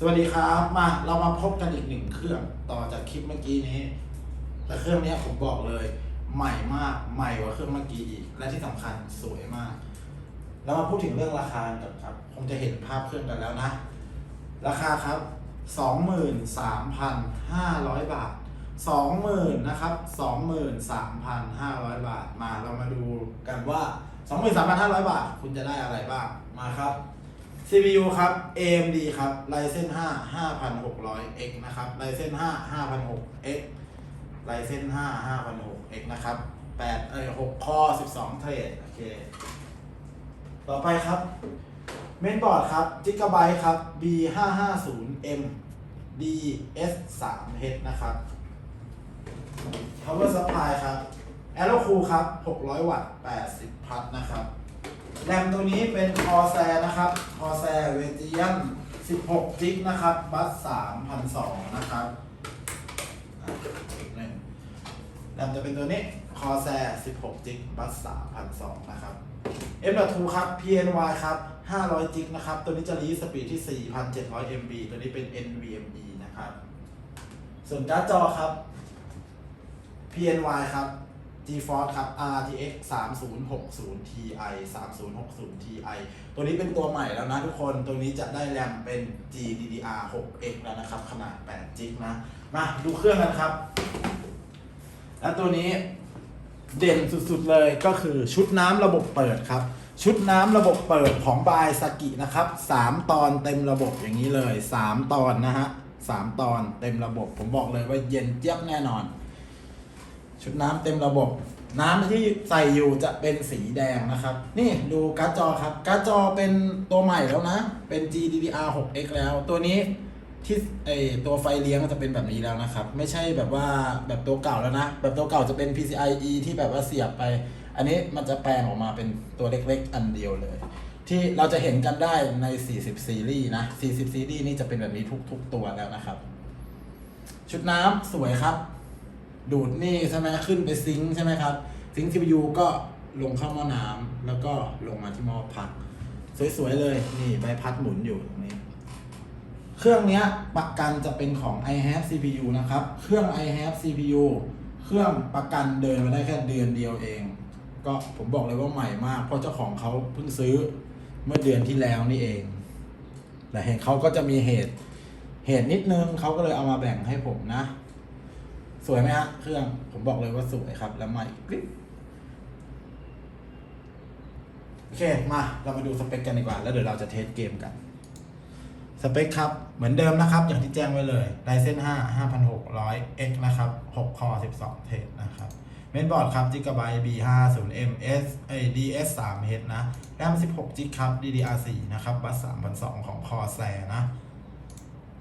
สวัสดีครับมาเรามาพบกันอีกหนึ่งเครื่องต่อจากคลิปเมื่อกี้นี้ แต่เครื่องนี้ผมบอกเลย ใหม่มากใหม่กว่าเครื่องเมื่อกี้อีก และที่สำคัญสวยมากเรามาพูดถึงเรื่องราคากันก่อนครับคงจะเห็นภาพเครื่องกันแล้วนะ ราคาครับ23,500บาท20,000นะครับ23,500บาทมาเรามาดูกันว่า23,500บาท คุณจะได้อะไรบ้างมาครับ CPU ครับ AMD ครับ Ryzen 5 5600X นะครับ Ryzen 5 5006X Ryzen 5 5006X นะครับ8เอ้ย6คอ12 เทรดโอเค ต่อไปครับ เมนบอร์ดครับ Gigabyte ครับ B550M DS3H นะครับ Power Supply ครับ Aero Cool ครับ 600 วัตต์ 80 พัทนะครับ แรมตัวนี้เป็น Corsair นะครับ Corsair Vegean 16 g b นะครับ บัส3,002นะครับหนึ่งแรมจะเป็นตัวนี้ Corsair 16 g b บัส3,002นะครับ M.2 ครับ PNY ครับ500 g b นะครับ ตัวนี้จะรีสปีดที่ 4,700 MB ตัวนี้เป็น NVMe นะครับ ส่วนการ์ดจอครับ PNY ครับ GeForce ครับ RTX 3060 Ti 3060 Ti ตัวนี้เป็นตัวใหม่แล้วนะทุกคน ตัวนี้จะได้แรมเป็น GDDR 6X แล้วนะครับ ขนาด8 g b นะ มาดูเครื่องกันครับ และตัวนี้เด่นสุดๆเลยก็คือชุดน้ำระบบเปิดครับ ชุดน้ำระบบเปิดของบายสกินะครับ 3 ตอนเต็มระบบอย่างนี้เลย 3 ตอนนะฮะ 3 ตอนเต็มระบบ ผมบอกเลยว่าเย็นเจี๊ยบแน่นอน ชุดน้ำเต็มระบบ น้ำที่ใส่อยู่จะเป็นสีแดงนะครับ นี่ดูการ์ดจอครับ การ์ดจอเป็นตัวใหม่แล้วนะ เป็น GDDR 6X แล้วตัวนี้ที่ไอตัวไฟเลี้ยงจะเป็นแบบนี้แล้วนะครับ ไม่ใช่แบบว่าแบบตัวเก่าแล้วนะ แบบตัวเก่าจะเป็น PCIe ที่แบบว่าเสียบไป อันนี้มันจะแปลงออกมาเป็นตัวเล็ก ๆ อันเดียวเลย ที่เราจะเห็นกันได้ใน 40 ซีรีส์นะ 40 ซีรีส์นี่จะเป็นแบบนี้ทุก ๆ ตัวแล้วนะครับ ชุดน้ำสวยครับ ดูดนี่ใช่ไหมขึ้นไปซิงค์ใช่ไหมครับ ซิงค์ CPU ก็ลงเข้าหม้อน้ำแล้วก็ลงมาที่หม้อพัก สวยๆเลยนี่ใบพัดหมุนอยู่ตรงนี้ เครื่องนี้ประกันจะเป็นของ i have CPU นะครับ เครื่อง i have CPU เครื่องประกันเดินมาได้แค่เดือนเดียวเอง ก็ผมบอกเลยว่าใหม่มาก เพราะเจ้าของเขาเพิ่งซื้อเมื่อเดือนที่แล้วนี่เอง แต่เห็นเขาก็จะมีเหตุเหตุนิดนึงเขาก็เลยเอามาแบ่งให้ผมนะ สวยไหมฮะเครื่องผมบอกเลยว่าสวยครับ แล้วใหม่กริบโอเคมาเรามาดูสเปคกันดีกว่า แล้วเดี๋ยวเราจะเทสเกมกัน สเปคครับเหมือนเดิมนะครับ อย่างที่แจ้งไว้เลย Ryzen 5 5600X นะครับ 6 คอ 12 เทรดนะครับเมนบอร์ดครับ Gigabyte B50M S เอ้ย DS 3H นะแรม16 g b ครับ DDR4 นะครับ บัส3,200ของ Corsair นะ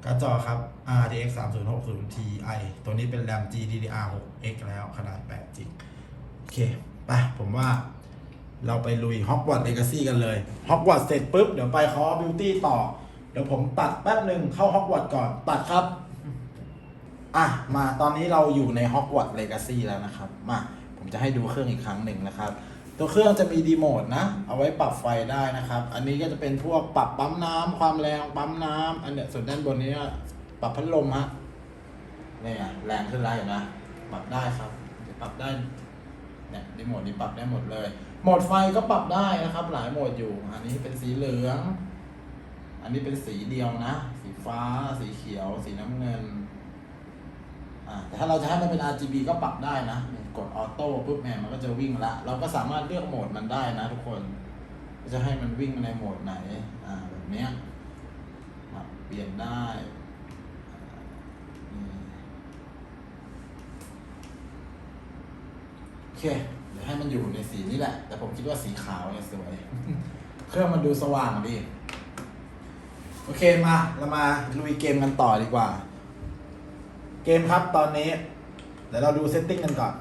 การ์ดจอครับ RTX 3060 Ti ตัวนี้เป็นแรม GDDR 6X แล้วขนาด8 g b โอเคไปผมว่าเราไปลุย Hogwarts Legacy กันเลย Hogwarts เสร็จปุ๊บ เดี๋ยวไป Call of Duty ต่อ เดี๋ยวผมตัดแป๊บหนึ่งเข้า Hogwarts ก่อน ตัดครับ อะ มาตอนนี้เราอยู่ใน Hogwarts Legacy แล้วนะครับ มา ผมจะให้ดูเครื่องอีกครั้งหนึ่งนะครับ ตัวเครื่องจะมีดีโมดนะ เอาไว้ปรับไฟได้นะครับ อันนี้ก็จะเป็นพวกปรับปั๊มน้ำความแรงปั๊มน้ำอันเนี้ยส่วนด้านบนนี้ปรับพัดลมฮะนี่ไงแรงขึ้นแล้วเห็นไหมปรับได้ครับปรับได้เนี่ยดีโมดนี้ปรับได้หมดเลย โหมดไฟก็ปรับได้นะครับ หลายโหมดอยู่ อันนี้เป็นสีเหลือง อันนี้เป็นสีเดียวนะ สีฟ้า สีเขียว สีน้ำเงิน อ่าแต่ถ้าเราจะให้มันเป็น RGB ก็ปรับได้นะ กดออโต้ปุ๊บเนี่ยมันก็จะวิ่งละ เราก็สามารถเลือกโหมดมันได้นะทุกคน จะให้มันวิ่งในโหมดไหน อ่าแบบเนี้ยเปลี่ยนได้โอเค เดี๋ยวให้มันอยู่ในสีนี้แหละ แต่ผมคิดว่าสีขาวเนี่ยสวย เครื่องมันดูสว่างดี โอเคมา เรามาลุยเกมกันต่อดีกว่า เกมครับตอนนี้ เดี๋ยวเราดูเซตติ้งกันก่อน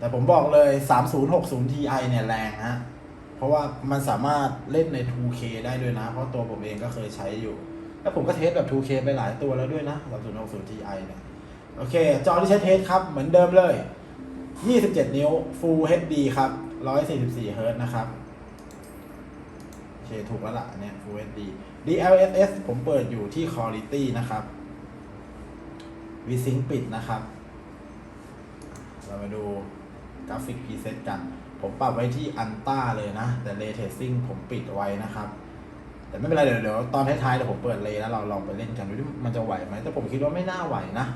แต่ผมบอกเลย 3060 Ti เนี่ยแรงฮะเพราะว่ามันสามารถเล่นใน 2K ได้ด้วยนะ เพราะตัวผมเองก็เคยใช้อยู่ แล้วผมก็เทสแบบ 2K ไปหลายตัวแล้วด้วยนะ 3060 Ti เนี่ยโอเค จอที่ใช้เทสครับ เหมือนเดิมเลย 27 นิ้ว Full HD ครับ 144 Hz นะครับ โอเค ถูกแล้วล่ะเนี้ย Full HD DLSS ผมเปิดอยู่ที่ Quality นะครับ VSync ปิดนะครับ เรามาดู กราฟิกพรีเซตกัน ผมปรับไว้ที่อันต้าเลยนะ แต่ Ray Tracing ผมปิดไว้นะครับ แต่ไม่เป็นไรเดี๋ยวเดี๋ยวตอนท้ายๆเดี๋ยวผมเปิดเลแล้วเราลองไปเล่นกันดูที่มันจะไหวไหมแต่ผมคิดว่าไม่น่าไหวนะ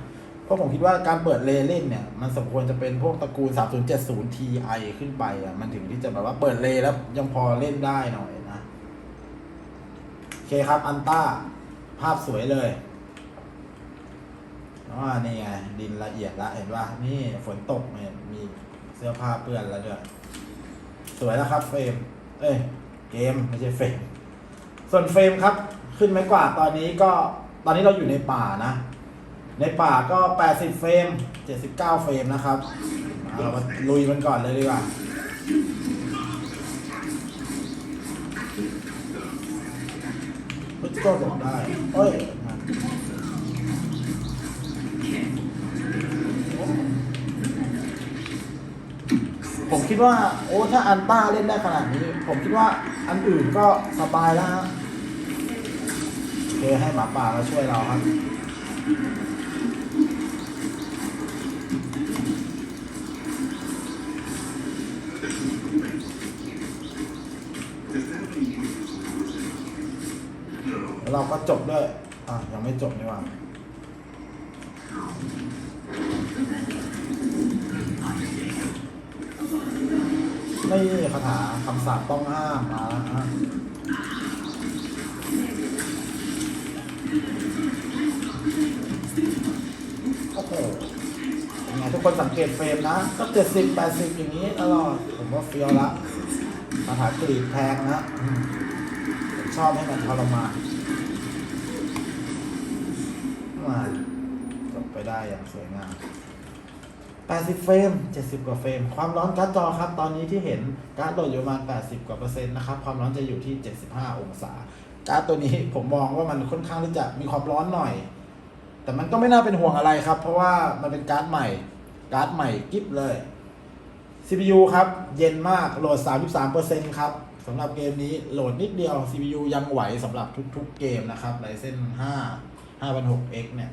เพราะผมคิดว่าการเปิดเลเล่นเนี่ย มันสมควรจะเป็นพวกตระกูล 3070 Ti ขึ้นไปอะมันถึงที่จะแบบว่าเปิดเลแล้วยังพอเล่นได้หน่อยนะโอเคครับอันต้าภาพสวยเลยว่านี่ไงดินละเอียดละเห็นว่านี่ฝนตกเนี่ยมี เสื้อผ้าเปื้อนแล้วด้วย สวยแล้วครับเฟรม เอ้ย เกมไม่ใช่เฟรม ส่วนเฟรมครับ ขึ้นไม้กวาดตอนนี้ก็ ตอนนี้เราอยู่ในป่านะ ในป่าก็ 80 เฟรม 79 เฟรมนะครับ เรามาลุยมันก่อนเลยดีกว่าก็บอกได้ เอ้ย ผมคิดว่าโอ้ถ้าอันต้าเล่นได้ขนาดนี้ ผมคิดว่าอันอื่นก็สบายแล้วฮะเคให้หมาป่ามาช่วยเราครับเราก็จบด้วย อะ ยังไม่จบนี่หว่า ไม่คาถาคำสาปต้องห้ามมาแล้วฮะโอ้โหยังไงทุกคนสังเกตเฟรมนะ ก็เจ็ดสิบแปดสิบอย่างนี้ตลอดผมว่าเฟี้ยวละคาถากรีดแพงนะผมชอบให้มันทรมานมาจบไปได้อย่างสวยงาม 80 เฟรม 70 กว่าเฟรม ความร้อนการ์ดจอครับ ตอนนี้ที่เห็นการ์ดโหลดอยู่ประมาณ 80 กว่าเปอร์เซ็นต์นะครับ ความร้อนจะอยู่ที่ 75 องศา การ์ดตัวนี้ผมมองว่ามันค่อนข้างที่จะมีความร้อนหน่อย แต่มันก็ไม่น่าเป็นห่วงอะไรครับ เพราะว่ามันเป็นการ์ดใหม่ การ์ดใหม่กิ๊บเลย CPU ครับ เย็นมาก โหลด 33%ครับสำหรับเกมนี้โหลดนิดเดียว CPU ยังไหวสำหรับทุกๆเกมนะครับ Ryzen 5 5006X เนี่ย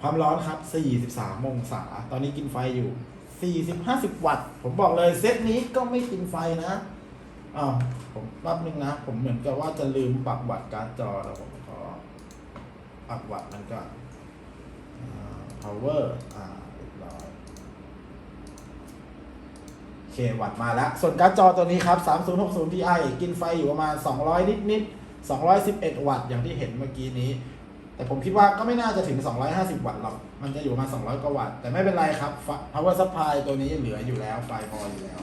ความร้อนครับ 43 องศา ตอนนี้กินไฟอยู่ 40 50 วัตต์ ผมบอกเลยเซตนี้ก็ไม่กินไฟนะอ้าวผมแป๊บนึงนะ ผมเหมือนกับว่าจะลืมปรับวัตต์การ์ดจอแล้วผมขอปรับวัตต์มันก่อนอ่า power อ่าเรียบร้อยโอเควัตต์มาแล้ว ส่วนการ์ดจอตัวนี้ครับ 3060 Ti กินไฟอยู่ประมาณ 200 นิดนิดๆ211 วัตต์อย่างที่เห็นเมื่อกี้นี้ แต่ผมคิดว่าก็ไม่น่าจะถึง 250 วัตต์หรอก มันจะอยู่ประมาณ 200 กว่าวัตต์ แต่ไม่เป็นไรครับ power supply ตัวนี้เหลืออยู่แล้ว ไฟพออยู่แล้ว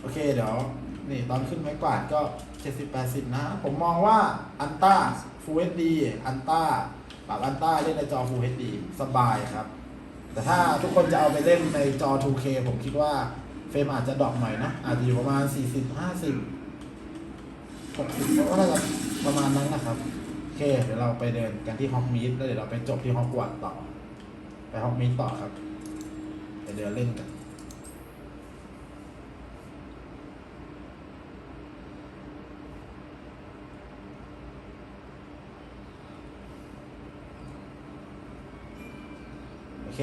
โอเค เดี๋ยว นี่ตอนขึ้นไม้กวาดก็ 70-80 นะ ผมมองว่าอันต้า Full HD อันต้าปรับอันต้าเล่นในจอ Full HD สบายครับ แต่ถ้าทุกคนจะเอาไปเล่นในจอ 2K ผมคิดว่าเฟรมอาจจะดรอปหน่อยนะ อาจจะอยู่ประมาณ 40 50 60ก็น่าจะประมาณนั้นนะครับ เคเดี๋ยวเราไปเดินกันที่ฮอกมีดแล้วเดี๋ยวเราไปจบที่ฮอกวอตส์ต่อ ไปฮอกมีดต่อครับ ไปเดินเล่นกันโอเค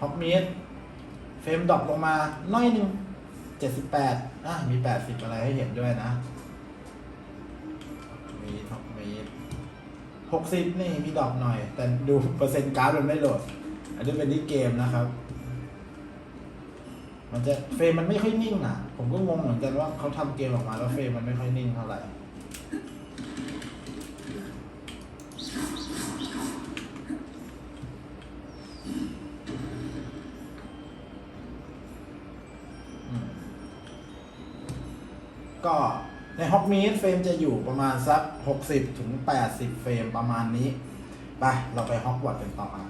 ฮอกมีดเฟรมดรอปลงมาน้อยหนึ่งเจ็ดสิบแปดอะมีแปดสิบอะไรให้เห็นด้วยนะ หกสิบนี่มีดอกหน่อย แต่ดูเปอร์เซ็นต์การ์ดมันไม่โหลด อันนี้เป็นที่เกมนะครับ มันจะเฟรมมันไม่ค่อยนิ่งอะผมก็งงเหมือนกันว่าเขาทำเกมออกมาแล้วเฟรมมันไม่ค่อยนิ่งเท่าไหร่ก็ ในฮอกมีดเฟรมจะอยู่ประมาณสัก 60ถึง80 เฟรมประมาณนี้ไปเราไปฮอกวอตส์กันต่ออะ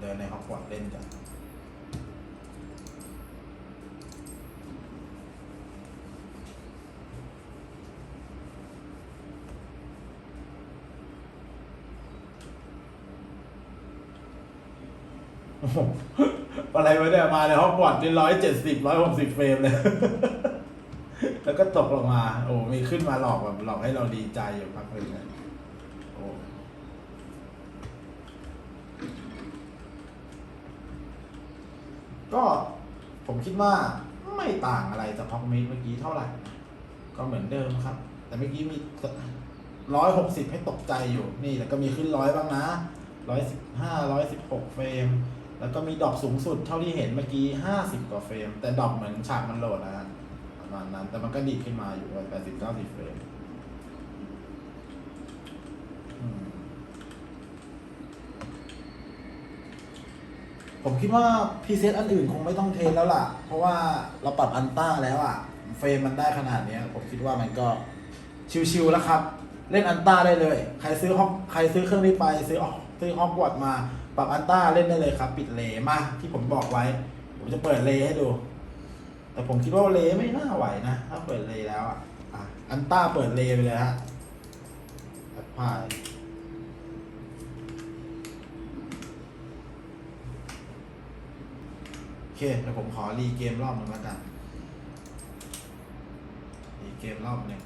เดินในฮอกวอตส์เล่นกันอะไรวะเนี่ยมาในฮอกวอตส์นี่ร้อยเจ็ดสิบร้อยหกสิบเฟรมเลย แล้วก็ตกลงมา โอ้ มีขึ้นมาหลอกแบบหลอกให้เราดีใจอยู่พักหนึ่งเลยโอ้ก็ผมคิดว่าไม่ต่างอะไรจากพ็อกเมดเมื่อกี้เท่าไหร่ ก็เหมือนเดิมครับ แต่เมื่อกี้มีร้อยหกสิบให้ตกใจอยู่ นี่แต่ก็มีขึ้นร้อยบ้างนะร้อยสิบห้าร้อยสิบหกเฟรม แล้วก็มีดอปสูงสุดเท่าที่เห็นเมื่อกี้ห้าสิบกว่าเฟรม แต่ดอปเหมือนฉากมันโหลดนะฮะ ประมาณนั้น แต่มันก็ดีขึ้นมาอยู่แปดสิบเก้าสิบเฟรมผมคิดว่าพีเซตอันอื่นคงไม่ต้องเทสแล้วล่ะ เพราะว่าเราปรับอันต้าแล้วอะเฟรมมันได้ขนาดนี้ผมคิดว่ามันก็ชิวๆแล้วครับ เล่นอันต้าได้เลย ใครซื้อห้องใครซื้อเครื่องนี้ไป ซื้อออกซื้อฮอกวอตมา ปรับอันต้าเล่นได้เลยครับ ปิดเลมาที่ผมบอกไว้ ผมจะเปิดเลให้ดู แต่ผมคิดว่าเลไม่น่าไหวนะ ถ้าเปิดเลแล้วอะอะอันต้าเปิดเลไปเลยฮะแอปพายโอเคเดี๋ยวผมขอรีเกมรอบหนึงแล้วกัน รีเกมรอบหนึ่ง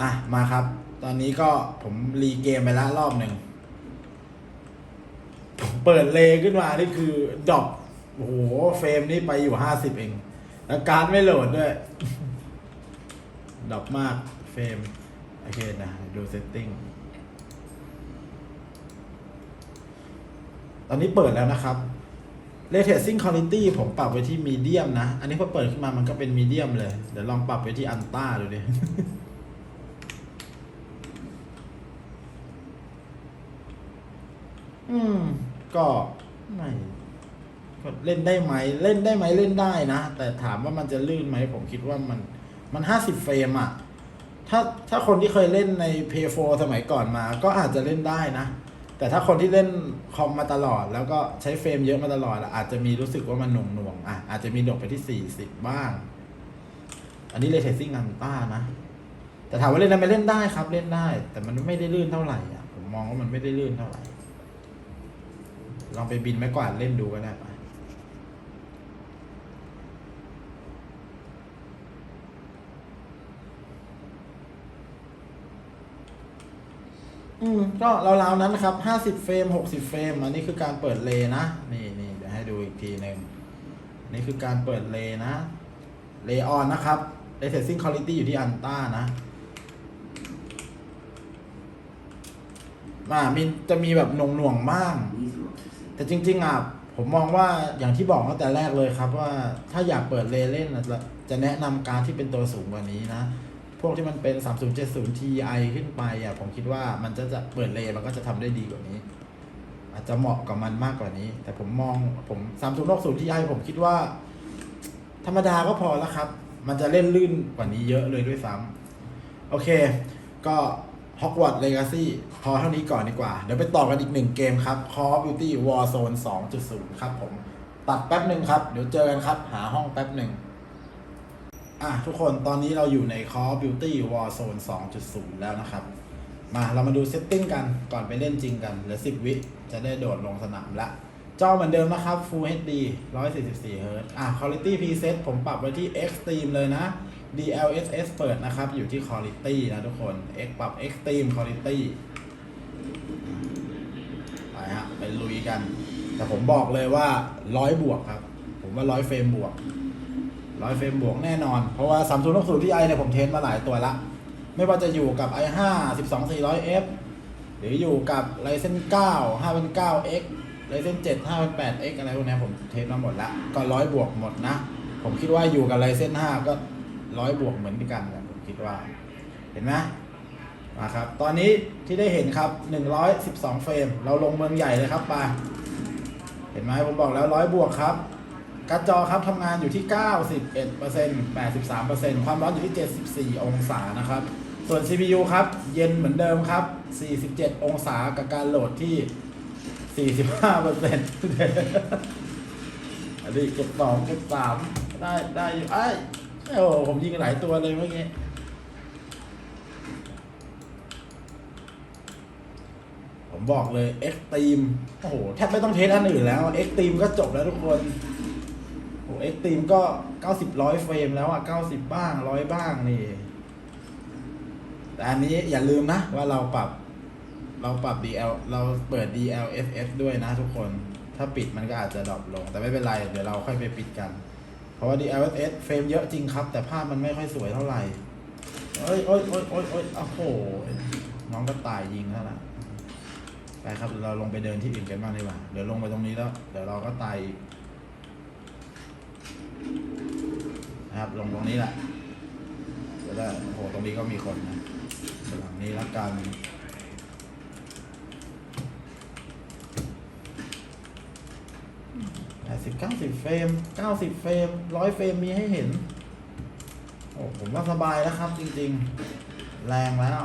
อะ มาครับ ตอนนี้ก็ผมรีเกมไปแล้วรอบหนึ่ง ผมเปิดเลขึ้นมา นี่คือดรอป โอ้โห เฟรมนี่ไปอยู่ห้าสิบเอง แล้วการไม่โหลดด้วยดรอปมาก เฟรม โอเคนะ ดูเซตติ้ง ตอนนี้เปิดแล้วนะครับ Ray Tracing Quality ผมปรับไว้ที่มีเดียมนะ อันนี้พอเปิดขึ้นมามันก็เป็นมีเดียมเลย เดี๋ยวลองปรับไว้ที่อันต้าดูดิอืม ก็ไม่ เล่นได้ไหมเล่นได้ไหมเล่นได้นะ แต่ถามว่ามันจะลื่นไหมผมคิดว่ามันมันห้าสิบเฟรมอะถ้าถ้าคนที่เคยเล่นใน p 4สมัยก่อนมา ก็อาจจะเล่นได้นะ แต่ถ้าคนที่เล่นคอมมาตลอด แล้วก็ใช้เฟรมเยอะมาตลอดอะอาจจะมีรู้สึกว่ามันหน่วงหน่วงๆอะอาจจะมีดกไปที่สี่สิบบ้าง อันนี้เลยเทสซิ่งอันต้านะ แต่ถามว่าเล่นได้ไหมเล่นได้ครับ เล่นได้ แต่มันไม่ได้ลื่นเท่าไหร่อะผมมองว่ามันไม่ได้ลื่นเท่าไหร่ลองไปบินไม้กวาดเล่นดูก็ได้ปะ อืมก็ราวๆนั้นนะครับห้าสิบเฟรมหกสิบเฟรม อันนี้คือการเปิดเลนะ นี่นี่เดี๋ยวให้ดูอีกทีหนึ่งนี่คือการเปิดเลนะ เลออนนะครับเลเทสซิ่งคุณ i t y อยู่ที่อันต้านะอ่ามีจะมีแบบหน่วงๆบ้าง แต่จริง ๆอะผมมองว่าอย่างที่บอกตั้งแต่แรกเลยครับว่าถ้าอยากเปิดเลเล่นจะแนะนำการที่เป็นตัวสูงกว่านี้นะ พวกที่มันเป็น 3070 Ti ขึ้นไปอะผมคิดว่ามันจะจะเปิดเลมันก็จะทำได้ดีกว่านี้ อาจจะเหมาะกับมันมากกว่านี้ แต่ผมมองผม 3060 Ti ผมคิดว่า ธรรมดาก็พอแล้วครับ มันจะเล่นลื่นกว่านี้เยอะเลยด้วยซ้ำโอเค ก็ Hogwarts Legacy พอเท่านี้ก่อนดีกว่า เดี๋ยวไปต่อกันอีกหนึ่งเกมครับ Call of Duty Warzone 2.0 ครับผม ตัดแป๊บหนึ่งครับ เดี๋ยวเจอกันครับ หาห้องแป๊บหนึ่ง อะทุกคนตอนนี้เราอยู่ใน Call of Duty Warzone 2.0 แล้วนะครับ มาเรามาดูเซตติ้งกันก่อนไปเล่นจริงกันเหลือ 10 วิ จะได้โดดลงสนามละจอเหมือนเดิมนะครับ Full HD 144 Hz อะ Quality Preset ผมปรับไว้ที่ Extreme เลยนะ DLSS เปิดนะครับ อยู่ที่ Quality นะทุกคน X ปรับ Extreme Quality ไปฮะไปลุยกัน แต่ผมบอกเลยว่า 100 บวกครับ ผมว่า 100 เฟรมบวก 100เฟรมบวกแน่นอน เพราะว่า3060 Ti เนี่ยผมเทสมาหลายตัวละ ไม่ว่าจะอยู่กับ i5 12400F หรืออยู่กับ Ryzen 9 5009X Ryzen 7 5008X อะไรพวกนี้ผมเทสมาหมดละก็ร้อยบวกหมดนะ ผมคิดว่าอยู่กับ Ryzen 5 ก็ร้อยบวกเหมือนกันแหละผมคิดว่า เห็นไหมมาครับ ตอนนี้ที่ได้เห็นครับ 112 เฟรม เราลงเมืองใหญ่เลยครับไปเห็นไหมผมบอกแล้วร้อยบวกครับ การ์ดจอครับทำงานอยู่ที่ 91% 83%ความร้อนอยู่ที่ 74 องศานะครับ ส่วน CPU ครับ เย็นเหมือนเดิมครับ 47 องศากับการโหลดที่ 45%อันนี้เก็บสองเก็บสามได้ได้อยู่ไอ้โอ้โหผมยิงหลายตัวเลยเมื่อกี้ผมบอกเลย X Team โอ้โห แทบไม่ต้องเทสอันอื่นแล้ว X Team ก็จบแล้วทุกคน เอ็กตีมก็เก้าสิบร้อยเฟรมแล้วอะเก้าสิบบ้างร้อยบ้างนี่ แต่อันนี้อย่าลืมนะ ว่าเราปรับ เราปรับ DL เราเปิด DLSS ด้วยนะทุกคน ถ้าปิดมันก็อาจจะดรอปลง แต่ไม่เป็นไร เดี๋ยวเราค่อยไปปิดกัน เพราะว่า DLSS เฟรมเยอะจริงครับ แต่ภาพมันไม่ค่อยสวยเท่าไหร่เอ้ยโอ้ยโอ้ยโอ้ยโอ้ยโอ้โห น้องก็ตายยิงแล้วล่ะไปครับเราลงไปเดินที่อื่นกันบ้างดีกว่า เดี๋ยวลงไปตรงนี้แล้ว เดี๋ยวเราก็ตายอีก นะครับลงตรงนี้แหละเดี๋ยวได้โอ้โหตรงนี้ก็มีคนนะหลังนี้ละกันแปดสิบเก้าสิบเฟรมเก้าสิบเฟรมร้อยเฟรมมีให้เห็น โอ้ผมว่าสบายแล้วครับ จริง ๆ แรงแล้ว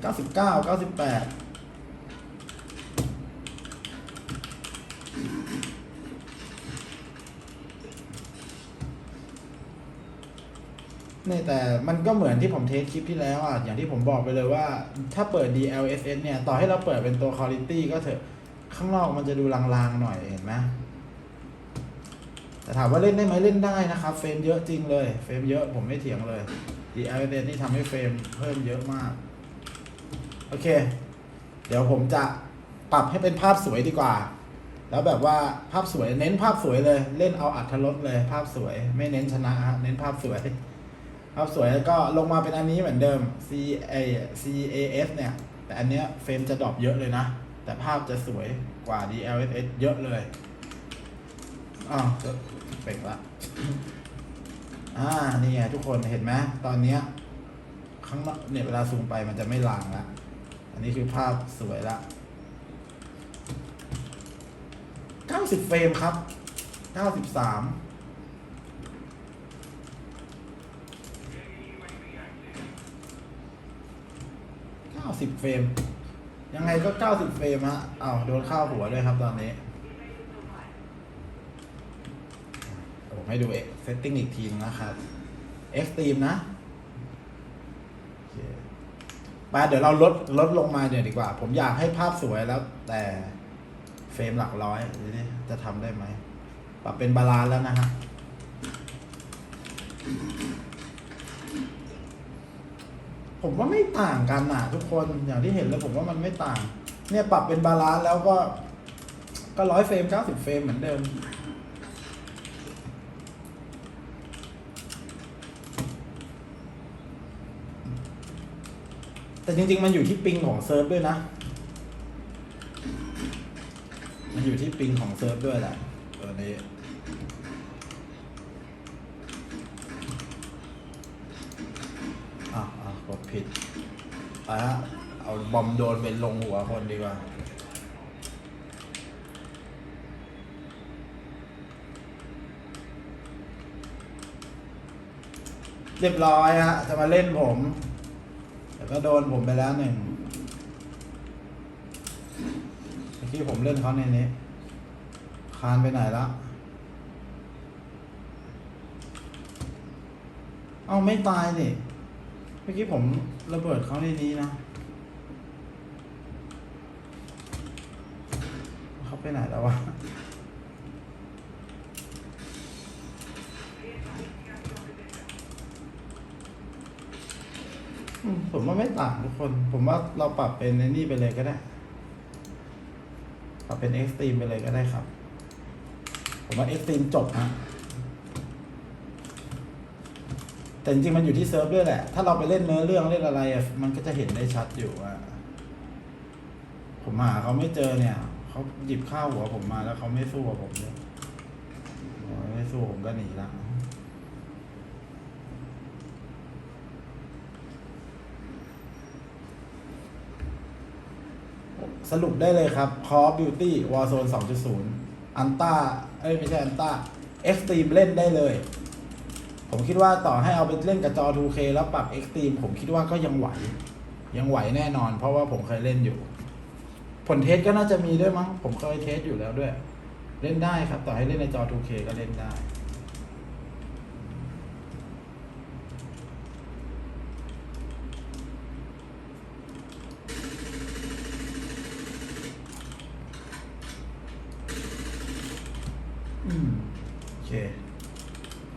เก้าสิบเก้าเก้าสิบแปด นี่แต่มันก็เหมือนที่ผมเทสคลิปที่แล้วอะ อย่างที่ผมบอกไปเลยว่า ถ้าเปิด DLSS เนี่ย ต่อให้เราเปิดเป็นตัว Quality ก็เถอะ ข้างนอกมันจะดูลางๆหน่อยเห็นไหมแต่ถามว่าเล่นได้ไหมเล่นได้นะครับ เฟรมเยอะจริงเลย เฟรมเยอะผมไม่เถียงเลย DLSS นี่ทำให้เฟรมเพิ่มเยอะมาก โอเค เดี๋ยวผมจะปรับให้เป็นภาพสวยดีกว่า แล้วแบบว่าภาพสวยเน้นภาพสวยเลย เล่นเอาอัธรสเลย ภาพสวย ไม่เน้นชนะฮะเน้นภาพสวย ภาพสวยแล้วก็ลงมาเป็นอันนี้เหมือนเดิม C A C A S เนี่ย แต่อันเนี้ยเฟรมจะดรอปเยอะเลยนะ แต่ภาพจะสวยกว่า D L S S เยอะเลยอ้าวเป่งละอ่า นี่ไงทุกคนเห็นไหมตอนเนี้ยข้างเนี่ยเวลาซูมไปมันจะไม่ลางละอันนี้คือภาพสวยละ90 เฟรมครับ 93 90เฟรม ยังไงก็90เฟรมฮะอ้าวโดนข้าวหัวด้วยครับตอนนี้ผมให้ดูเซตติ้งอีกทีนนะครับ Extreme นะโอเคไปเดี๋ยวเราลดลดลงมาเนี่ยดีกว่า ผมอยากให้ภาพสวยแล้ว แต่เฟรมหลักร้อยจะทำได้ไหมปรับเป็นบาลานซ์แล้วนะฮะ ผมว่าไม่ต่างกันนะทุกคนอย่างที่เห็นเลยผมว่ามันไม่ต่าง เนี่ยปรับเป็นบาลานซ์แล้วก็ ก็ร้อยเฟรมเก้าสิบเฟรมเหมือนเดิม แต่จริง ๆ มันอยู่ที่ปิงของเซิร์ฟด้วยนะ มันอยู่ที่ปิงของเซิร์ฟด้วยแหละตัวนี้ ไปฮะเอาบอมโดนเป็นลงหัวคนดีกว่าเรียบร้อยฮะ จะมาเล่นผม แต่ก็โดนผมไปแล้วหนึ่งเมื่ผมเล่นเขาในนี้ คานไปไหนละ เอาไม่ตายนี่ มื่อกี้ผมระเบิดเขาในนี้นะเขาไปไหนแล้ววะผมว่าไม่ต่างทุกคน ผมว่าเราปรับเป็นในนี่ไปเลยก็ได้ ปรับเป็นเอ็กซ์ตรีมไปเลยก็ได้ครับ ผมว่าเอ็กซ์ตรีมจบนะ แต่จริงๆมันอยู่ที่เซิร์ฟด้วยแหละ ถ้าเราไปเล่นเนื้อเรื่องเล่นอะไรมันก็จะเห็นได้ชัดอยู่ว่า ผมหาเขาไม่เจอเนี่ย เขาหยิบข้าวหัวผมมาแล้วเขาไม่สู้กับผมเลยไม่สู้ผมก็หนีละสรุปได้เลยครับ Call of Duty Warzone 2.0 อันต้า เอ้ย ไม่ใช่อันต้า Extreme เล่นได้เลย ผมคิดว่าต่อให้เอาไปเล่นกับจอ 2K แล้วปรับ Extreme ผมคิดว่าก็ยังไหว ยังไหวแน่นอน เพราะว่าผมเคยเล่นอยู่ ผลเทสก็น่าจะมีด้วยมั้ง ผมเคยเทสอยู่แล้วด้วย เล่นได้ครับ ต่อให้เล่นในจอ 2K ก็เล่นได้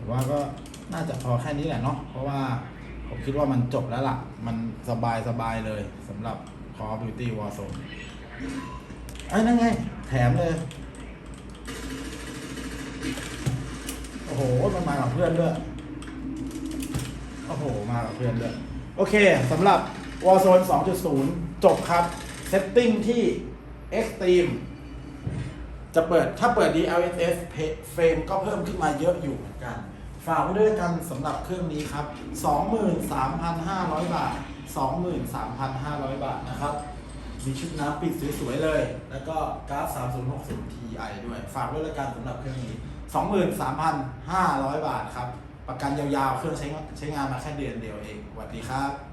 อ ว่าก็น่าจะพอแค่ นี้แหละเนาะเพราะว่าผมคิดว่ามันจบแล้วล่ะ มันสบายสบายเลยสำหรับ Call of Duty Warzone ไอ้นั่นไง แถมเลย โอ้โห มันมากับเพื่อนด้วย โอ้โห มากับเพื่อนด้วย โอเคสำหรับ Warzone 2.0 จบครับเซตติ้งที่ Extreme จะเปิดถ้าเปิด DLSS เฟรมก็เพิ่มขึ้นมาเยอะอยู่เหมือนกัน ฝากไว้ด้วยกันสำหรับเครื่องนี้ครับ 23,500 บาท 23,500 บาทนะครับ มีชุดน้ำปิดสวยๆเลย แล้วก็การ์ด3060 Ti ด้วย ฝากไว้ด้วยกันสำหรับเครื่องนี้ 23,500 บาทครับ ประกันยาวๆ เครื่องใช้ใช้งานมาแค่เดือนเดียวเองสวัสดีครับ